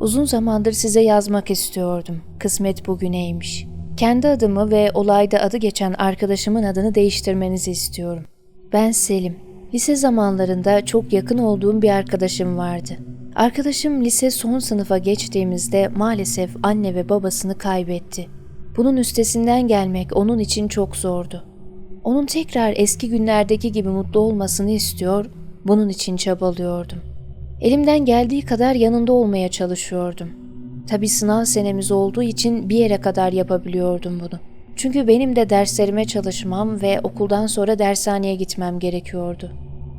Uzun zamandır size yazmak istiyordum. Kısmet bugüneymiş. Kendi adımı ve olayda adı geçen arkadaşımın adını değiştirmenizi istiyorum. Ben Selim. Lise zamanlarında çok yakın olduğum bir arkadaşım vardı. Arkadaşım lise son sınıfa geçtiğimizde maalesef anne ve babasını kaybetti. Bunun üstesinden gelmek onun için çok zordu. Onun tekrar eski günlerdeki gibi mutlu olmasını istiyor, bunun için çabalıyordum. Elimden geldiği kadar yanında olmaya çalışıyordum. Tabi sınav senemiz olduğu için bir yere kadar yapabiliyordum bunu. Çünkü benim de derslerime çalışmam ve okuldan sonra dershaneye gitmem gerekiyordu.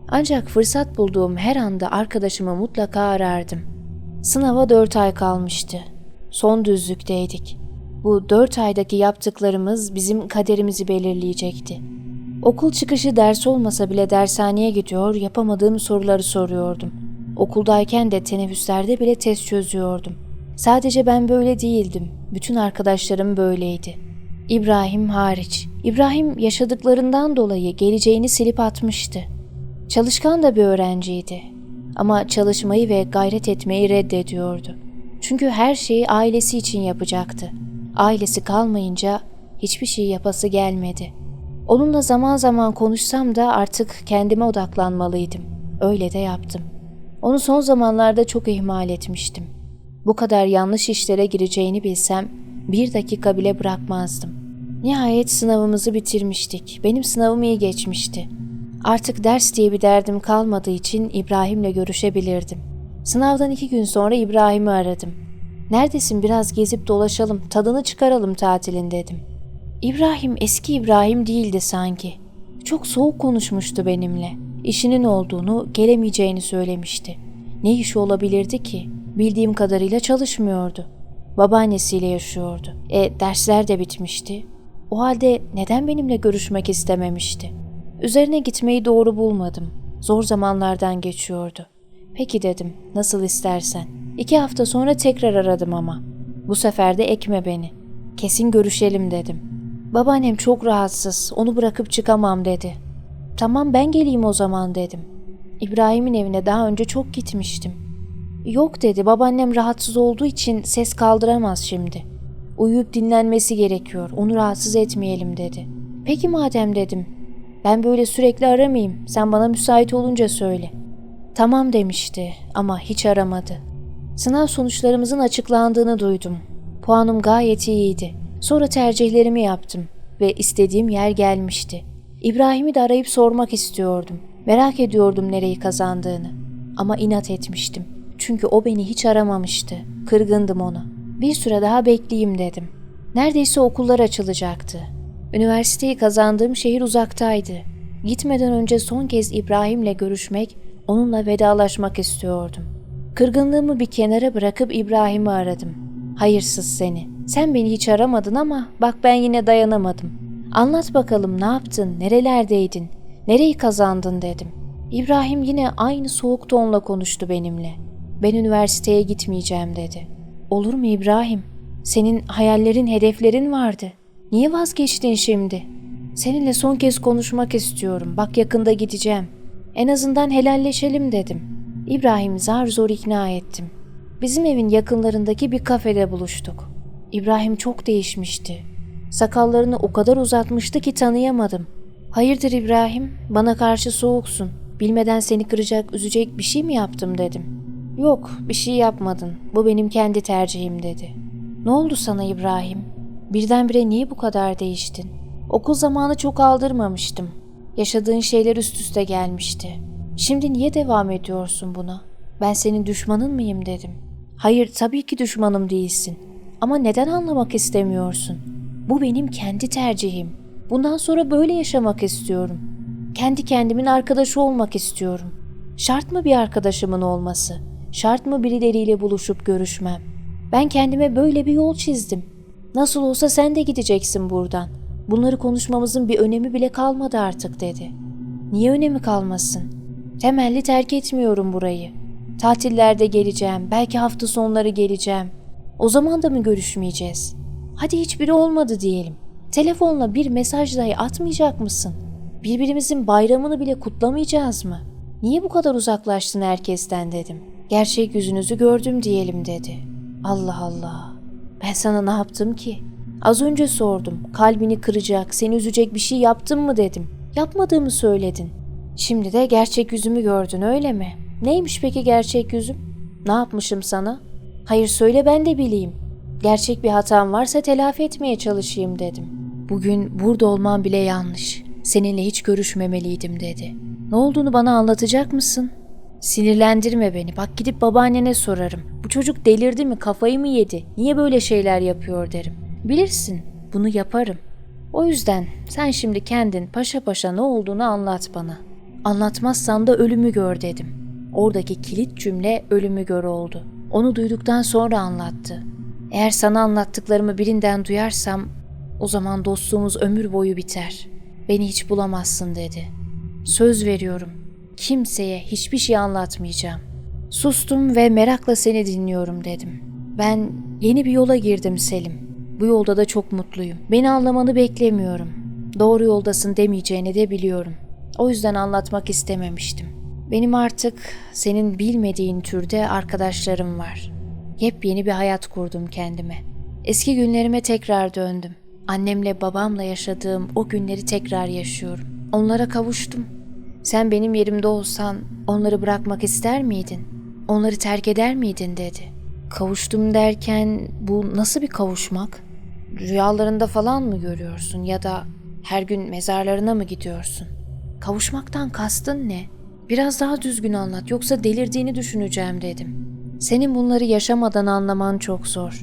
Ancak fırsat bulduğum her anda arkadaşımı mutlaka arardım. Sınava dört ay kalmıştı. Son düzlükteydik. Bu dört aydaki yaptıklarımız bizim kaderimizi belirleyecekti. Okul çıkışı ders olmasa bile dershaneye gidiyor, yapamadığım soruları soruyordum. Okuldayken de teneffüslerde bile test çözüyordum. Sadece ben böyle değildim. Bütün arkadaşlarım böyleydi. İbrahim hariç. İbrahim yaşadıklarından dolayı geleceğini silip atmıştı. Çalışkan da bir öğrenciydi. Ama çalışmayı ve gayret etmeyi reddediyordu. Çünkü her şeyi ailesi için yapacaktı. Ailesi kalmayınca hiçbir şey yapası gelmedi. Onunla zaman zaman konuşsam da artık kendime odaklanmalıydım. Öyle de yaptım. Onu son zamanlarda çok ihmal etmiştim. Bu kadar yanlış işlere gireceğini bilsem bir dakika bile bırakmazdım. Nihayet sınavımızı bitirmiştik. Benim sınavım iyi geçmişti. Artık ders diye bir derdim kalmadığı için İbrahim'le görüşebilirdim. Sınavdan iki gün sonra İbrahim'i aradım. Neredesin biraz gezip dolaşalım, tadını çıkaralım tatilin dedim. İbrahim eski İbrahim değildi sanki. Çok soğuk konuşmuştu benimle. İşinin olduğunu, gelemeyeceğini söylemişti. Ne işi olabilirdi ki? Bildiğim kadarıyla çalışmıyordu. Babaannesiyle yaşıyordu. E dersler de bitmişti. O halde neden benimle görüşmek istememişti? Üzerine gitmeyi doğru bulmadım. Zor zamanlardan geçiyordu. Peki dedim, nasıl istersen. İki hafta sonra tekrar aradım ama. Bu sefer de ekme beni. Kesin görüşelim dedim. Babaannem çok rahatsız, onu bırakıp çıkamam dedi. Tamam ben geleyim o zaman dedim. İbrahim'in evine daha önce çok gitmiştim. Yok dedi babaannem rahatsız olduğu için ses kaldıramaz şimdi. Uyuyup dinlenmesi gerekiyor onu rahatsız etmeyelim dedi. Peki madem dedim. Ben böyle sürekli aramayayım sen bana müsait olunca söyle. Tamam demişti ama hiç aramadı. Sınav sonuçlarımızın açıklandığını duydum. Puanım gayet iyiydi. Sonra tercihlerimi yaptım ve istediğim yer gelmişti. İbrahim'i de arayıp sormak istiyordum. Merak ediyordum nereyi kazandığını. Ama inat etmiştim. Çünkü o beni hiç aramamıştı. Kırgındım ona. Bir süre daha bekleyeyim dedim. Neredeyse okullar açılacaktı. Üniversiteyi kazandığım şehir uzaktaydı. Gitmeden önce son kez İbrahim'le görüşmek, onunla vedalaşmak istiyordum. Kırgınlığımı bir kenara bırakıp İbrahim'i aradım. Hayırsız seni. Sen beni hiç aramadın ama bak ben yine dayanamadım. Anlat bakalım ne yaptın, nerelerdeydin, nereyi kazandın dedim. İbrahim yine aynı soğuk tonla konuştu benimle. Ben üniversiteye gitmeyeceğim dedi. Olur mu İbrahim? Senin hayallerin, hedeflerin vardı. Niye vazgeçtin şimdi? Seninle son kez konuşmak istiyorum. Bak yakında gideceğim. En azından helalleşelim dedim. İbrahim zar zor ikna ettim. Bizim evin yakınlarındaki bir kafede buluştuk. İbrahim çok değişmişti. Sakallarını o kadar uzatmıştı ki tanıyamadım. Hayırdır İbrahim, bana karşı soğuksun. Bilmeden seni kıracak, üzecek bir şey mi yaptım dedim. Yok, bir şey yapmadın. Bu benim kendi tercihim dedi. Ne oldu sana İbrahim? Birdenbire niye bu kadar değiştin? Okul zamanı çok aldırmamıştım. Yaşadığın şeyler üst üste gelmişti. Şimdi niye devam ediyorsun buna? Ben senin düşmanın mıyım dedim. Hayır, tabii ki düşmanım değilsin. Ama neden anlamak istemiyorsun? Bu benim kendi tercihim. Bundan sonra böyle yaşamak istiyorum. Kendi kendimin arkadaşı olmak istiyorum. Şart mı bir arkadaşımın olması? Şart mı birileriyle buluşup görüşmem? Ben kendime böyle bir yol çizdim. Nasıl olsa sen de gideceksin buradan. Bunları konuşmamızın bir önemi bile kalmadı artık dedi. Niye önemi kalmasın? Temelli terk etmiyorum burayı. Tatillerde geleceğim, belki hafta sonları geleceğim. O zaman da mı görüşmeyeceğiz? Hadi hiçbiri olmadı diyelim. Telefonla bir mesaj dahi atmayacak mısın? Birbirimizin bayramını bile kutlamayacağız mı? Niye bu kadar uzaklaştın herkesten dedim. Gerçek yüzünüzü gördüm diyelim dedi. Allah Allah. Ben sana ne yaptım ki? Az önce sordum. Kalbini kıracak, seni üzecek bir şey yaptım mı dedim. Yapmadığımı söyledin. Şimdi de gerçek yüzümü gördün öyle mi? Neymiş peki gerçek yüzüm? Ne yapmışım sana? Hayır söyle ben de bileyim. Gerçek bir hatam varsa telafi etmeye çalışayım dedim. Bugün burada olman bile yanlış. Seninle hiç görüşmemeliydim dedi. Ne olduğunu bana anlatacak mısın? Sinirlendirme beni. Bak gidip babaannene sorarım. Bu çocuk delirdi mi, kafayı mı yedi? Niye böyle şeyler yapıyor derim. Bilirsin, bunu yaparım. O yüzden sen şimdi kendin paşa paşa ne olduğunu anlat bana. Anlatmazsan da ölümü gör dedim. Oradaki kilit cümle ölümü gör oldu. Onu duyduktan sonra anlattı. Eğer sana anlattıklarımı birinden duyarsam o zaman dostluğumuz ömür boyu biter. Beni hiç bulamazsın dedi. Söz veriyorum. Kimseye hiçbir şey anlatmayacağım. Sustum ve merakla seni dinliyorum dedim. Ben yeni bir yola girdim Selim. Bu yolda da çok mutluyum. Beni anlamanı beklemiyorum. Doğru yoldasın demeyeceğini de biliyorum. O yüzden anlatmak istememiştim. Benim artık senin bilmediğin türde arkadaşlarım var. Yepyeni bir hayat kurdum kendime. Eski günlerime tekrar döndüm. Annemle babamla yaşadığım o günleri tekrar yaşıyorum. Onlara kavuştum. Sen benim yerimde olsan onları bırakmak ister miydin? Onları terk eder miydin dedi. Kavuştum derken bu nasıl bir kavuşmak? Rüyalarında falan mı görüyorsun ya da her gün mezarlarına mı gidiyorsun? Kavuşmaktan kastın ne? Biraz daha düzgün anlat yoksa delirdiğini düşüneceğim dedim. Senin bunları yaşamadan anlaman çok zor.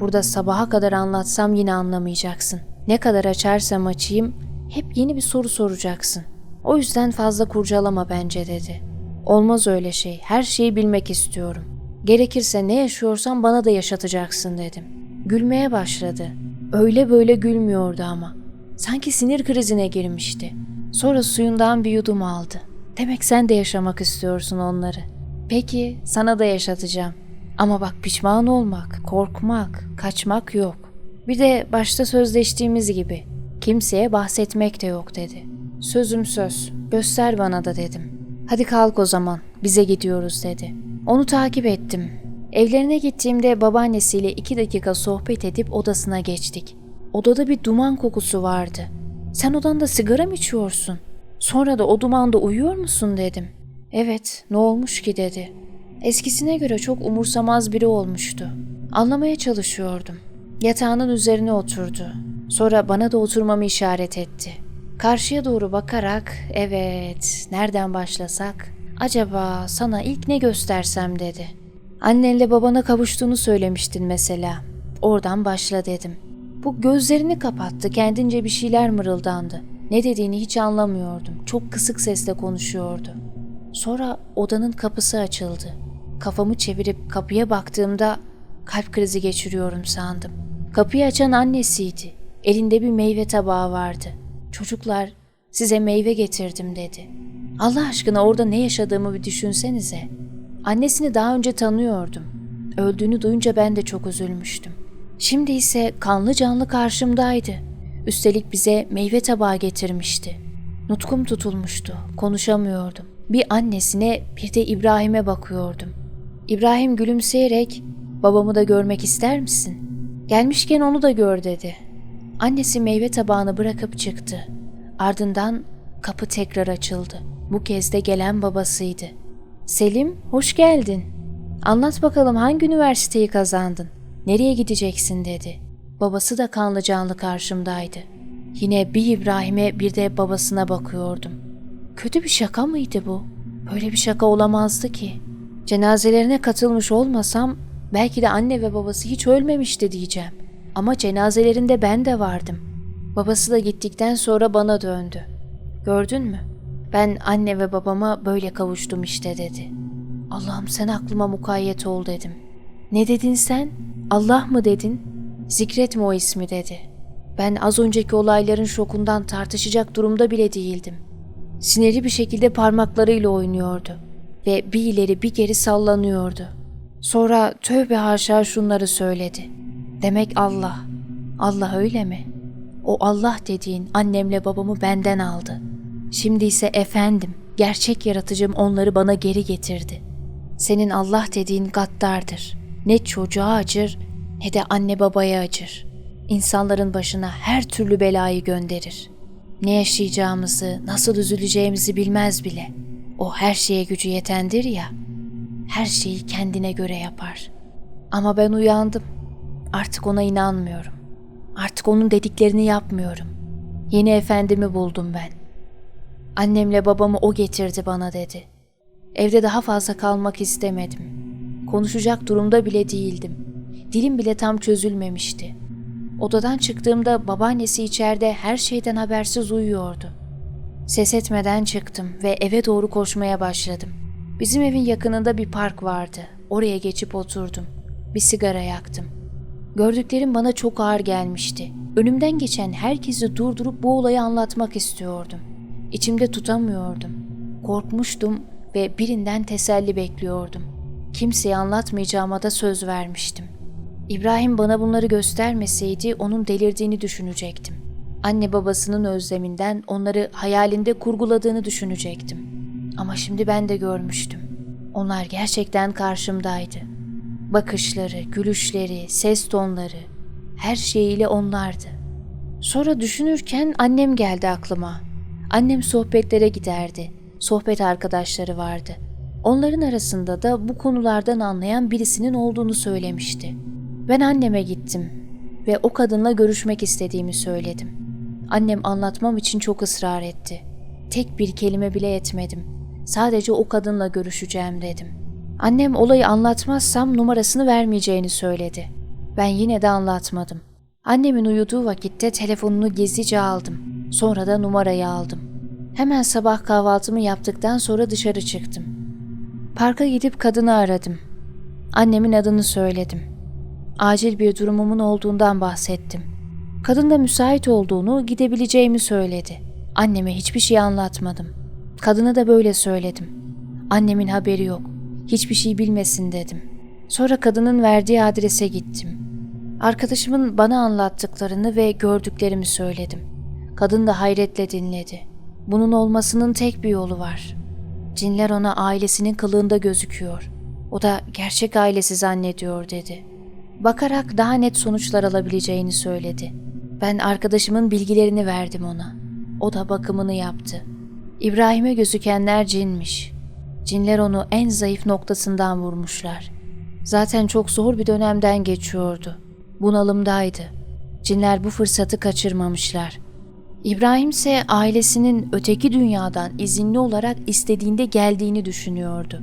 Burada sabaha kadar anlatsam yine anlamayacaksın. Ne kadar açarsam açayım hep yeni bir soru soracaksın. O yüzden fazla kurcalama bence dedi. Olmaz öyle şey. Her şeyi bilmek istiyorum. Gerekirse ne yaşıyorsan bana da yaşatacaksın dedim. Gülmeye başladı. Öyle böyle gülmüyordu ama. Sanki sinir krizine girmişti. Sonra suyundan bir yudum aldı. Demek sen de yaşamak istiyorsun onları. Peki, sana da yaşatacağım. Ama bak pişman olmak, korkmak, kaçmak yok. Bir de başta sözleştiğimiz gibi kimseye bahsetmek de yok dedi. Sözüm söz, göster bana da dedim. Hadi kalk o zaman, bize gidiyoruz dedi. Onu takip ettim. Evlerine gittiğimde babaannesiyle iki dakika sohbet edip odasına geçtik. Odada bir duman kokusu vardı. Sen odanda sigara mı içiyorsun? Sonra da o dumanda uyuyor musun dedim. Evet, ne olmuş ki dedi. Eskisine göre çok umursamaz biri olmuştu. Anlamaya çalışıyordum. Yatağının üzerine oturdu. Sonra bana da oturmamı işaret etti. Karşıya doğru bakarak, evet, nereden başlasak? Acaba sana ilk ne göstersem dedi. Annenle babana kavuştuğunu söylemiştin mesela. Oradan başla dedim. Bu gözlerini kapattı, kendince bir şeyler mırıldandı. Ne dediğini hiç anlamıyordum. Çok kısık sesle konuşuyordu. Sonra odanın kapısı açıldı. Kafamı çevirip kapıya baktığımda kalp krizi geçiriyorum sandım. Kapıyı açan annesiydi. Elinde bir meyve tabağı vardı. Çocuklar size meyve getirdim dedi. Allah aşkına orada ne yaşadığımı bir düşünsenize. Annesini daha önce tanıyordum. Öldüğünü duyunca ben de çok üzülmüştüm. Şimdi ise kanlı canlı karşımdaydı. Üstelik bize meyve tabağı getirmişti. Nutkum tutulmuştu, konuşamıyordum. Bir annesine bir de İbrahim'e bakıyordum. İbrahim gülümseyerek babamı da görmek ister misin? Gelmişken onu da gör dedi. Annesi meyve tabağını bırakıp çıktı. Ardından kapı tekrar açıldı. Bu kez de gelen babasıydı. Selim, hoş geldin. Anlat bakalım hangi üniversiteyi kazandın? Nereye gideceksin dedi. Babası da kanlı canlı karşımdaydı. Yine bir İbrahim'e bir de babasına bakıyordum. Kötü bir şaka mıydı bu? Böyle bir şaka olamazdı ki. Cenazelerine katılmış olmasam belki de anne ve babası hiç ölmemişti diyeceğim. Ama cenazelerinde ben de vardım. Babası da gittikten sonra bana döndü. Gördün mü? Ben anne ve babama böyle kavuştum işte dedi. Allah'ım sen aklıma mukayyet ol dedim. Ne dedin sen? Allah mı dedin? Zikretme o ismi dedi. Ben az önceki olayların şokundan tartışacak durumda bile değildim. Sinirli bir şekilde parmaklarıyla oynuyordu ve bir ileri bir geri sallanıyordu. Sonra tövbe haşa şunları söyledi. Demek Allah. Allah öyle mi? O Allah dediğin annemle babamı benden aldı. Şimdi ise efendim, gerçek yaratıcım onları bana geri getirdi. Senin Allah dediğin gaddardır. Ne çocuğa acır ne de anne babaya acır. İnsanların başına her türlü belayı gönderir. Ne yaşayacağımızı, nasıl üzüleceğimizi bilmez bile. O her şeye gücü yetendir ya. Her şeyi kendine göre yapar. Ama ben uyandım. Artık ona inanmıyorum. Artık onun dediklerini yapmıyorum. Yeni efendimi buldum ben. Annemle babamı o getirdi bana dedi. Evde daha fazla kalmak istemedim. Konuşacak durumda bile değildim. Dilim bile tam çözülmemişti. Odadan çıktığımda babaannesi içeride her şeyden habersiz uyuyordu. Ses etmeden çıktım ve eve doğru koşmaya başladım. Bizim evin yakınında bir park vardı. Oraya geçip oturdum. Bir sigara yaktım. Gördüklerim bana çok ağır gelmişti. Önümden geçen herkesi durdurup bu olayı anlatmak istiyordum. İçimde tutamıyordum. Korkmuştum ve birinden teselli bekliyordum. Kimseye anlatmayacağıma da söz vermiştim. İbrahim bana bunları göstermeseydi onun delirdiğini düşünecektim. Anne babasının özleminden onları hayalinde kurguladığını düşünecektim. Ama şimdi ben de görmüştüm. Onlar gerçekten karşımdaydı. Bakışları, gülüşleri, ses tonları, her şeyiyle onlardı. Sonra düşünürken annem geldi aklıma. Annem sohbetlere giderdi. Sohbet arkadaşları vardı. Onların arasında da bu konulardan anlayan birisinin olduğunu söylemişti. Ben anneme gittim ve o kadınla görüşmek istediğimi söyledim. Annem anlatmam için çok ısrar etti. Tek bir kelime bile etmedim. Sadece o kadınla görüşeceğim dedim. Annem olayı anlatmazsam numarasını vermeyeceğini söyledi. Ben yine de anlatmadım. Annemin uyuduğu vakitte telefonunu gizlice aldım. Sonra da numarayı aldım. Hemen sabah kahvaltımı yaptıktan sonra dışarı çıktım. Parka gidip kadını aradım. Annemin adını söyledim. Acil bir durumumun olduğundan bahsettim. Kadın da müsait olduğunu, gidebileceğimi söyledi. Anneme hiçbir şey anlatmadım. Kadına da böyle söyledim. Annemin haberi yok. Hiçbir şey bilmesin dedim. Sonra kadının verdiği adrese gittim. Arkadaşımın bana anlattıklarını ve gördüklerimi söyledim. Kadın da hayretle dinledi. Bunun olmasının tek bir yolu var. Cinler ona ailesinin kılığında gözüküyor. O da gerçek ailesi zannediyor dedi. Bakarak daha net sonuçlar alabileceğini söyledi. Ben arkadaşımın bilgilerini verdim ona. O da bakımını yaptı. İbrahim'e gözükenler cinmiş. Cinler onu en zayıf noktasından vurmuşlar. Zaten çok zor bir dönemden geçiyordu. Bunalımdaydı. Cinler bu fırsatı kaçırmamışlar. İbrahim ise ailesinin öteki dünyadan izinli olarak istediğinde geldiğini düşünüyordu.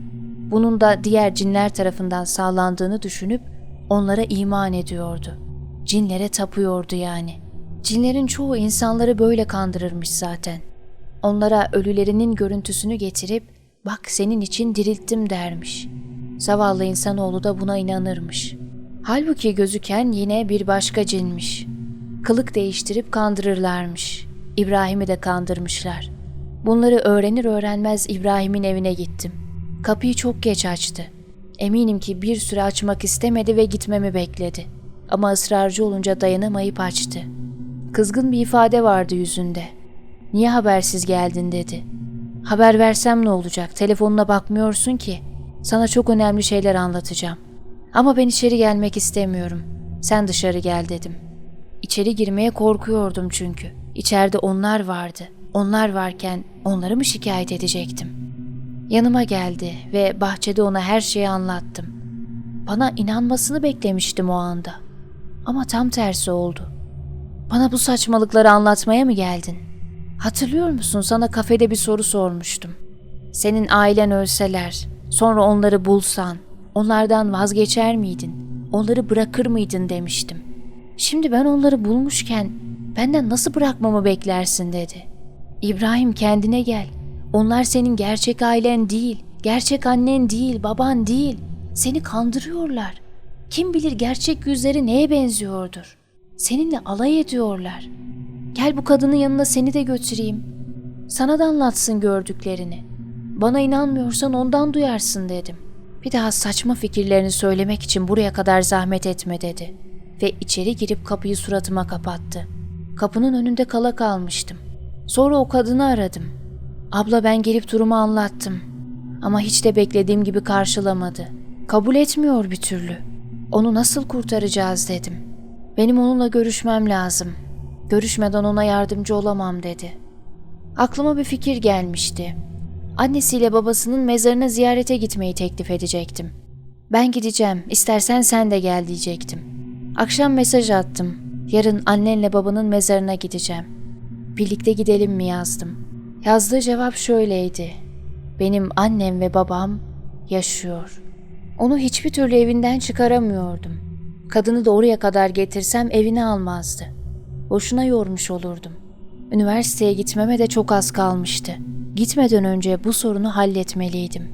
Bunun da diğer cinler tarafından sağlandığını düşünüp onlara iman ediyordu. Cinlere tapıyordu yani. Cinlerin çoğu insanları böyle kandırırmış zaten. Onlara ölülerinin görüntüsünü getirip bak senin için dirilttim dermiş. Zavallı insanoğlu da buna inanırmış. Halbuki gözüken yine bir başka cinmiş. Kılık değiştirip kandırırlarmış. İbrahim'i de kandırmışlar. Bunları öğrenir öğrenmez İbrahim'in evine gittim. Kapıyı çok geç açtı. Eminim ki bir süre açmak istemedi ve gitmemi bekledi. Ama ısrarcı olunca dayanamayıp açtı. Kızgın bir ifade vardı yüzünde. Niye habersiz geldin dedi. Haber versem ne olacak? Telefonuna bakmıyorsun ki. Sana çok önemli şeyler anlatacağım. Ama ben içeri gelmek istemiyorum. Sen dışarı gel dedim. İçeri girmeye korkuyordum çünkü. İçeride onlar vardı. Onlar varken onları mı şikayet edecektim? Yanıma geldi ve bahçede ona her şeyi anlattım. Bana inanmasını beklemiştim o anda. Ama tam tersi oldu. Bana bu saçmalıkları anlatmaya mı geldin? Hatırlıyor musun sana kafede bir soru sormuştum. Senin ailen ölseler, sonra onları bulsan, onlardan vazgeçer miydin? Onları bırakır mıydın demiştim. Şimdi ben onları bulmuşken benden nasıl bırakmamı beklersin dedi. İbrahim kendine gel. Onlar senin gerçek ailen değil, Gerçek annen değil, baban değil. Seni kandırıyorlar. Kim bilir gerçek yüzleri neye benziyordur. Seninle alay ediyorlar. Gel bu kadının yanına seni de götüreyim. Sana da anlatsın gördüklerini. Bana inanmıyorsan ondan duyarsın dedim. Bir daha saçma fikirlerini söylemek için buraya kadar zahmet etme dedi. Ve içeri girip kapıyı suratıma kapattı. Kapının önünde kala kalmıştım. Sonra o kadını aradım. Abla ben gelip durumu anlattım. Ama hiç de beklediğim gibi karşılamadı. Kabul etmiyor bir türlü. Onu nasıl kurtaracağız dedim. Benim onunla görüşmem lazım. Görüşmeden ona yardımcı olamam dedi. Aklıma bir fikir gelmişti. Annesiyle babasının mezarına ziyarete gitmeyi teklif edecektim. Ben gideceğim, istersen sen de gel diyecektim. Akşam mesaj attım. Yarın annenle babanın mezarına gideceğim. Birlikte gidelim mi yazdım. Yazdığı cevap şöyleydi. Benim annem ve babam yaşıyor. Onu hiçbir türlü evinden çıkaramıyordum. Kadını da oraya kadar getirsem evine almazdı. Boşuna yormuş olurdum. Üniversiteye gitmeme de çok az kalmıştı. Gitmeden önce bu sorunu halletmeliydim.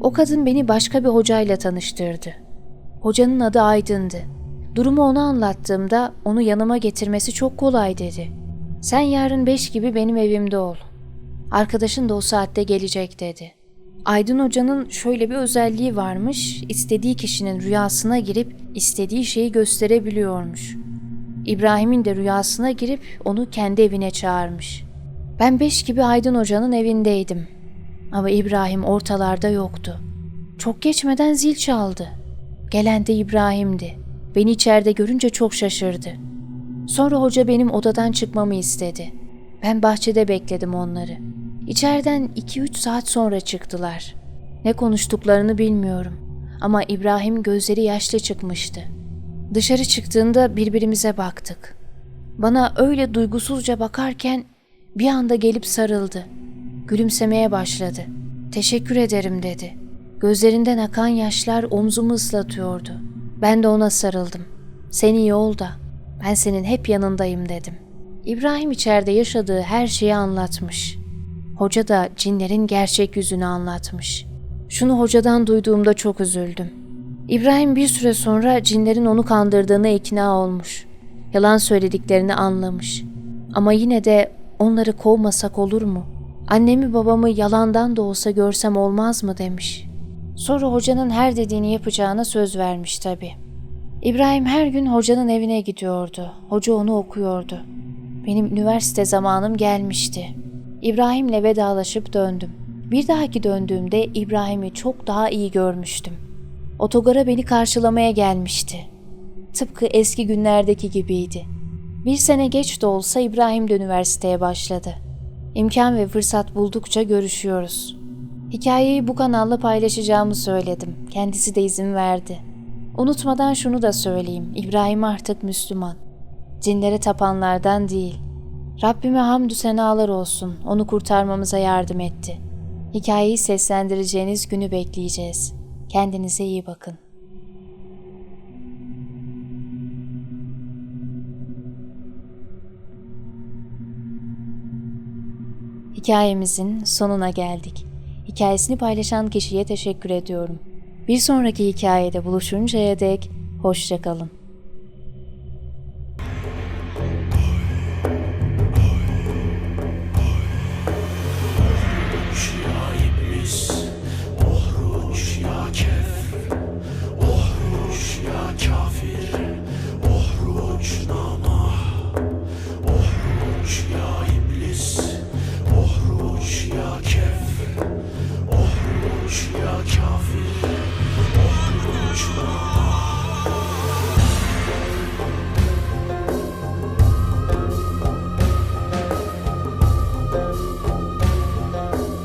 O kadın beni başka bir hocayla tanıştırdı. Hocanın adı Aydın'dı. Durumu ona anlattığımda onu yanıma getirmesi çok kolay dedi. Sen yarın beş gibi benim evimde ol. Arkadaşın da o saatte gelecek dedi. Aydın Hoca'nın şöyle bir özelliği varmış, istediği kişinin rüyasına girip istediği şeyi gösterebiliyormuş. İbrahim'in de rüyasına girip onu kendi evine çağırmış. Ben beş gibi Aydın Hoca'nın evindeydim. Ama İbrahim ortalarda yoktu. Çok geçmeden zil çaldı. Gelen de İbrahim'di. Beni içeride görünce çok şaşırdı. Sonra hoca benim odadan çıkmamı istedi. Ben bahçede bekledim onları. İçeriden iki üç saat sonra çıktılar. Ne konuştuklarını bilmiyorum. Ama İbrahim gözleri yaşlı çıkmıştı. Dışarı çıktığında birbirimize baktık. Bana öyle duygusuzca bakarken bir anda gelip sarıldı. Gülümsemeye başladı. Teşekkür ederim dedi. Gözlerinden akan yaşlar omzumu ıslatıyordu. Ben de ona sarıldım. Sen iyi ol da ben senin hep yanındayım dedim. İbrahim içeride yaşadığı her şeyi anlatmış. Hoca da cinlerin gerçek yüzünü anlatmış. Şunu hocadan duyduğumda çok üzüldüm. İbrahim bir süre sonra cinlerin onu kandırdığına ikna olmuş. Yalan söylediklerini anlamış. Ama yine de onları kovmasak olur mu? Annemi babamı yalandan da olsa görsem olmaz mı demiş. Sonra hocanın her dediğini yapacağına söz vermiş tabii. İbrahim her gün hocanın evine gidiyordu. Hoca onu okuyordu. Benim üniversite zamanım gelmişti. İbrahim'le vedalaşıp döndüm. Bir dahaki döndüğümde İbrahim'i çok daha iyi görmüştüm. Otogara beni karşılamaya gelmişti. Tıpkı eski günlerdeki gibiydi. Bir sene geç de olsa İbrahim de üniversiteye başladı. İmkan ve fırsat buldukça görüşüyoruz. Hikayeyi bu kanalla paylaşacağımı söyledim. Kendisi de izin verdi. Unutmadan şunu da söyleyeyim. İbrahim artık Müslüman. Cinlere tapanlardan değil. Rabbime hamdü senalar olsun. Onu kurtarmamıza yardım etti. Hikayeyi seslendireceğiniz günü bekleyeceğiz. Kendinize iyi bakın. Hikayemizin sonuna geldik. Hikayesini paylaşan kişiye teşekkür ediyorum. Bir sonraki hikayede buluşuncaya dek hoşçakalın.